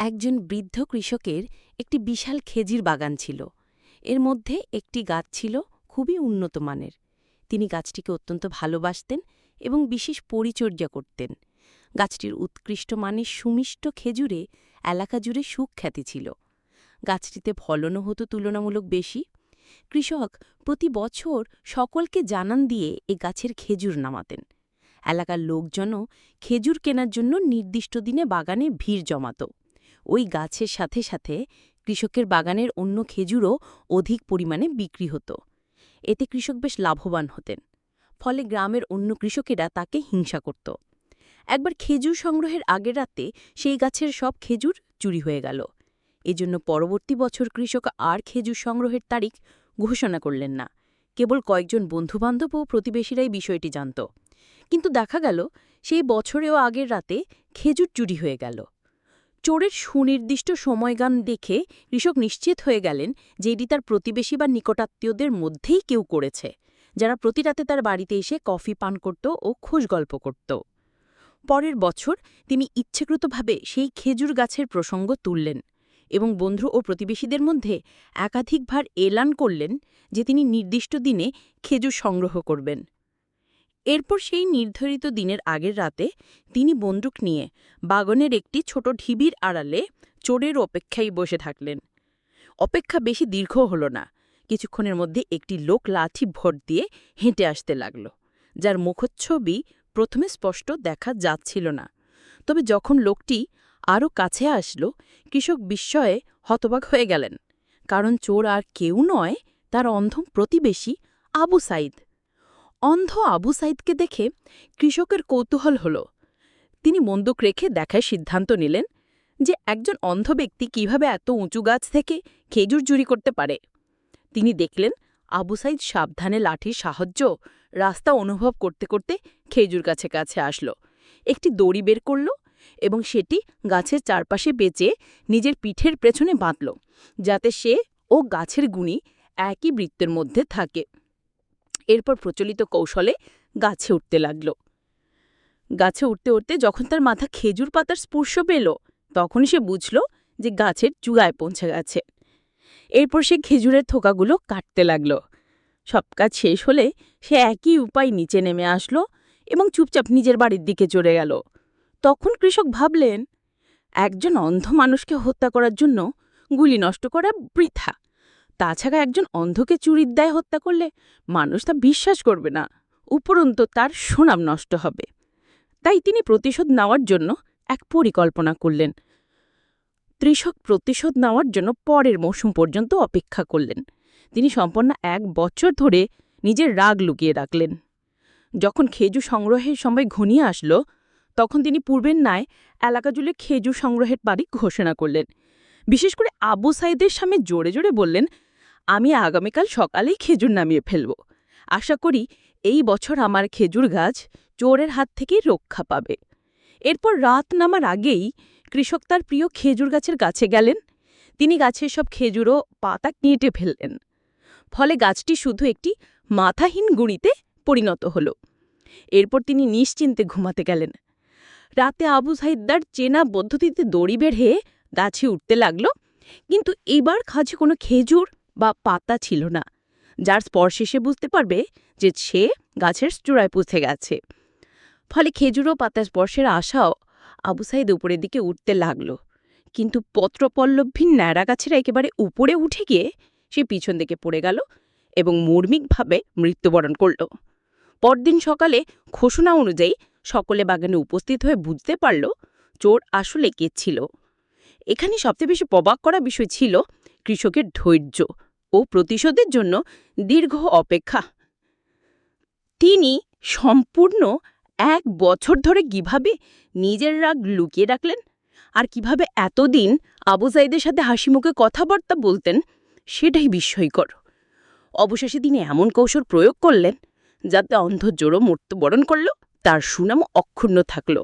একজন বৃদ্ধ কৃষকের একটি বিশাল খেজির বাগান ছিল। এর মধ্যে একটি গাছ ছিল, খুবই উন্নত মানের। তিনি গাছটিকে অত্যন্ত ভালোবাসতেন এবং বিশেষ পরিচর্যা করতেন। গাছটির উৎকৃষ্ট মানের সুমিষ্ট খেজুরে এলাকা জুড়ে সুখ্যাতি ছিল। গাছটিতে ফলনও হতো তুলনামূলক বেশি। কৃষক প্রতি বছর সকলকে জানান দিয়ে এ গাছের খেজুর নামাতেন। এলাকার লোকজনও খেজুর কেনার জন্য নির্দিষ্ট দিনে বাগানে ভিড় জমাত। ওই গাছের সাথে সাথে কৃষকের বাগানের অন্য খেজুরও অধিক পরিমাণে বিক্রি হতো। এতে কৃষক বেশ লাভবান হতেন, ফলে গ্রামের অন্য কৃষকেরা তাকে হিংসা করত। একবার খেজুর সংগ্রহের আগের রাতে সেই গাছের সব খেজুর চুরি হয়ে গেল। এজন্য পরবর্তী বছর কৃষক আর খেজুর সংগ্রহের তারিখ ঘোষণা করলেন না। কেবল কয়েকজন বন্ধুবান্ধব ও প্রতিবেশীরাই বিষয়টি জানত। কিন্তু দেখা গেল, সেই বছরেও আগের রাতে খেজুর চুরি হয়ে গেল। চোরের সুনির্দিষ্ট সময়গান দেখে কৃষক নিশ্চিত হয়ে গেলেন যে এটি তার প্রতিবেশী বা নিকটাত্মীয়দের মধ্যেই কেউ করেছে, যারা প্রতি রাতে তার বাড়িতে এসে কফি পান করত ও খোঁজ গল্প করত। পরের বছর তিনি ইচ্ছাকৃতভাবে সেই খেজুর গাছের প্রসঙ্গ তুললেন এবং বন্ধু ও প্রতিবেশীদের মধ্যে একাধিকবার এলান করলেন যে তিনি নির্দিষ্ট দিনে খেজুর সংগ্রহ করবেন। এরপর সেই নির্ধারিত দিনের আগের রাতে তিনি বন্দুক নিয়ে বাগনের একটি ছোট ঢিবির আড়ালে চোরের অপেক্ষায় বসে থাকলেন। অপেক্ষা বেশি দীর্ঘ হল না, কিছুক্ষণের মধ্যে একটি লোক লাঠি ভোট দিয়ে হেঁটে আসতে লাগল, যার মুখচ্ছবি প্রথমে স্পষ্ট দেখা যাচ্ছিল না। তবে যখন লোকটি আরও কাছে আসলো, কৃষক বিস্ময়ে হতবাক হয়ে গেলেন, কারণ চোর আর কেউ নয়, তার অন্ধম প্রতিবেশী আবু সাইদ। অন্ধ আবু সাইদকে দেখে কৃষকের কৌতূহল হল। তিনি বন্দুক রেখে দেখায় সিদ্ধান্ত নিলেন যে একজন অন্ধ ব্যক্তি কীভাবে এত উঁচু গাছ থেকে খেজুর চুরি করতে পারে। তিনি দেখলেন আবু সাইদ সাবধানে লাঠির সাহায্য রাস্তা অনুভব করতে করতে খেজুর গাছে কাছে আসলো। একটি দড়ি বের করল এবং সেটি গাছের চারপাশে বেঁচে নিজের পিঠের পেছনে বাঁধল, যাতে সে ও গাছের গুণি একই বৃত্তের মধ্যে থাকে। এরপর প্রচলিত কৌশলে গাছে উঠতে লাগল। গাছে উঠতে উঠতে যখন তার মাথা খেজুর পাতার স্পর্শ পেল তখন সে বুঝল যে গাছের চূড়ায় পৌঁছে গেছে। এরপর সে খেজুরের থোকাগুলো কাটতে লাগল। সব কাজ শেষ হলে সে একই উপায় নিচে নেমে আসলো এবং চুপচাপ নিজের বাড়ির দিকে চলে গেল। তখন কৃষক ভাবলেন, একজন অন্ধ মানুষকে হত্যা করার জন্য গুলি নষ্ট করা বৃথা। তাছাড়া একজন অন্ধকে চুরির দায় হত্যা করলে মানুষ তা বিশ্বাস করবে না। উপরন্তু তার সুনাম নষ্ট হবে। তাই তিনি প্রতিশোধ নেওয়ার জন্য এক পরিকল্পনা করলেন। ত্রিশক প্রতিশোধ নেওয়ার জন্য পরের মৌসুম পর্যন্ত অপেক্ষা করলেন। তিনি সম্পন্ন এক বছর ধরে নিজের রাগ লুকিয়ে রাখলেন। যখন খেজু সংগ্রহের সময় ঘনিয়ে আসলো, তখন তিনি পূর্বের ন্যায় এলাকা জুড়ে খেজুর সংগ্রহের বাড়ি ঘোষণা করলেন। বিশেষ করে আবু সাইদের সামনে জোরে জোরে বললেন আমি আগামীকাল সকালেই খেজুর নামিয়ে ফেলব। আশা করি এই বছর আমার খেজুর গাছ চোরের হাত থেকে রক্ষা পাবে। এরপর রাত নামার আগেই কৃষক তার প্রিয় খেজুর গাছের কাছে গেলেন। তিনি গাছের সব খেজুরও পাতা কেটে ফেললেন। ফলে গাছটি শুধু একটি মাথাহীন গুঁড়িতে পরিণত হল। এরপর তিনি নিশ্চিন্তে ঘুমাতে গেলেন। রাতে আবু সাহিদ্দার চেনা পদ্ধতিতে দড়ি বেড়ে গাছে উঠতে লাগল, কিন্তু এবার কাছে কোনো খেজুর বা পাতা ছিল না, যার স্পর্শে সে বুঝতে পারবে যে সে গাছের চূড়ায় পুঁছে গেছে। ফলে খেজুর পাতা স্পর্শের আশাও আবু সাইদ উপরের দিকে উঠতে লাগল। কিন্তু পত্রপল্লভীন ন্যাড়া গাছের একেবারে উপরে উঠে গিয়ে সে পিছন দিকে পড়ে গেল এবং মর্মিকভাবে মৃত্যুবরণ করল। পরদিন সকালে ঘোষণা অনুযায়ী সকলে বাগানে উপস্থিত হয়ে বুঝতে পারল চোর আসলে কে ছিল। এখানে সবচেয়ে বেশি অবাক করা বিষয় ছিল কৃষকের ধৈর্য ও প্রতিশোধের জন্য দীর্ঘ অপেক্ষা। তিনি সম্পূর্ণ এক বছর ধরে কীভাবে নিজের রাগ লুকিয়ে রাখলেন আর কীভাবে এতদিন আবু সাইদের সাথে হাসিমুখে কথাবার্তা বলতেন সেটাই বিস্ময়কর। অবশেষে তিনি এমন কৌশল প্রয়োগ করলেন যাতে অন্ধ জোড়ো মৃত্যুবরণ করল তার সুনাম অক্ষুণ্ণ থাকল।